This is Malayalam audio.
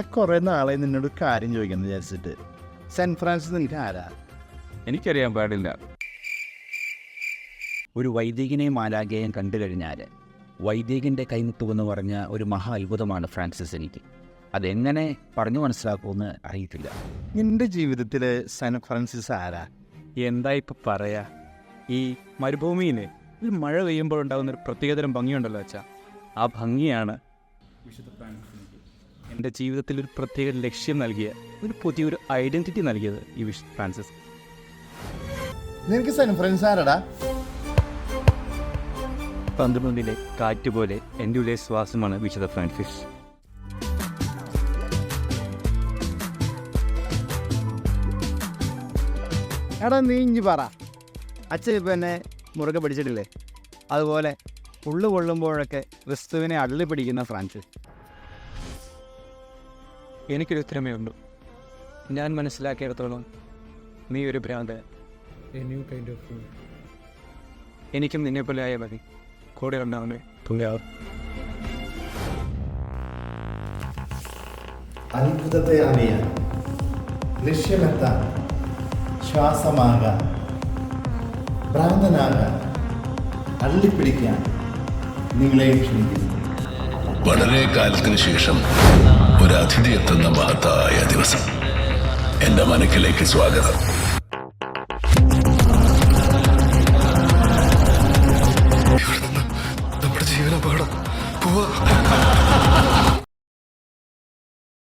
കുറെ നാളെ നിന്നോട് കാര്യം ചോദിക്കണം വിചാരിച്ചിട്ട്. സെന്റ് ഫ്രാൻസിസ് നിനക്ക് ആരാ എനിക്കറിയാൻ പാടില്ല. ഒരു വൈദികനെയും മാലാഖയെയും കണ്ടു കഴിഞ്ഞാൽ വൈദികന്റെ കൈമുത്തുവെന്ന് പറഞ്ഞ ഒരു മഹാ അത്ഭുതമാണ് ഫ്രാൻസിസ് എനിക്ക്. അതെങ്ങനെ പറഞ്ഞു മനസ്സിലാക്കുമെന്ന് അറിയത്തില്ല. നിന്റെ ജീവിതത്തിൽ സെന്റ് ഫ്രാൻസിസ് ആരാ? എന്താ ഇപ്പം പറയാ? ഈ മരുഭൂമിയിൽ ഒരു മഴ പെയ്യുമ്പോൾ ഉണ്ടാകുന്ന ഒരു പ്രത്യേകതരം ഭംഗിയുണ്ടല്ലോ അച്ഛാ. ആ ഭംഗിയാണ് വിശുദ്ധ ഫ്രാൻസിസ് എന്റെ ജീവിതത്തിൽ ഒരു പ്രത്യേക ലക്ഷ്യം നൽകിയ ഒരു പുതിയൊരു ഐഡന്റിറ്റി നൽകിയത് ഈ വിഷ് ഫ്രാൻസിസ്. നിനക്ക് ഫ്രണ്ട്സ് ആരടാ? പന്ത്രണ്ടിലെ കാറ്റ് പോലെ എന്റെ ഉള്ളിലെ ശ്വാസമാണ് വിശദ ഫ്രാൻസിസ്. എടാ നീ ഇഞ്ഞി പറ. അച്ഛൻ ഇപ്പം എന്നെ മുറുകെ പിടിച്ചിട്ടില്ലേ? അതുപോലെ ഉള്ളു കൊള്ളുമ്പോഴൊക്കെ ക്രിസ്തുവിനെ അള്ളി പിടിക്കുന്ന ഫ്രാൻസിസ്. എനിക്കൊരു ഉത്തരമേ ഉള്ളൂ ഞാൻ മനസ്സിലാക്കിയിടത്തോളം നീ ഒരു ഭ്രാന്ത് എനിക്കും നിന്നെ പോലെ ആയാൽ മതി. കൂടെ ഉണ്ടാവുന്നേ. തുള്ളിയാവും. അത്ഭുതത്തെ അറിയാൻ ലക്ഷ്യമെത്താൻ ശ്വാസമാകാൻ ഭ്രാന്തനാകാൻ അള്ളിപ്പിടിക്കാൻ നിങ്ങളെയും ക്ഷണിക്കുന്നു. വളരെ കാലത്തിന് ശേഷം ഒരു അതിഥി എത്തുന്ന മഹത്തായ ദിവസം. എന്റെ മനക്കിലേക്ക് സ്വാഗതം. നമ്മുടെ ജീവനപകടം. പോവാ.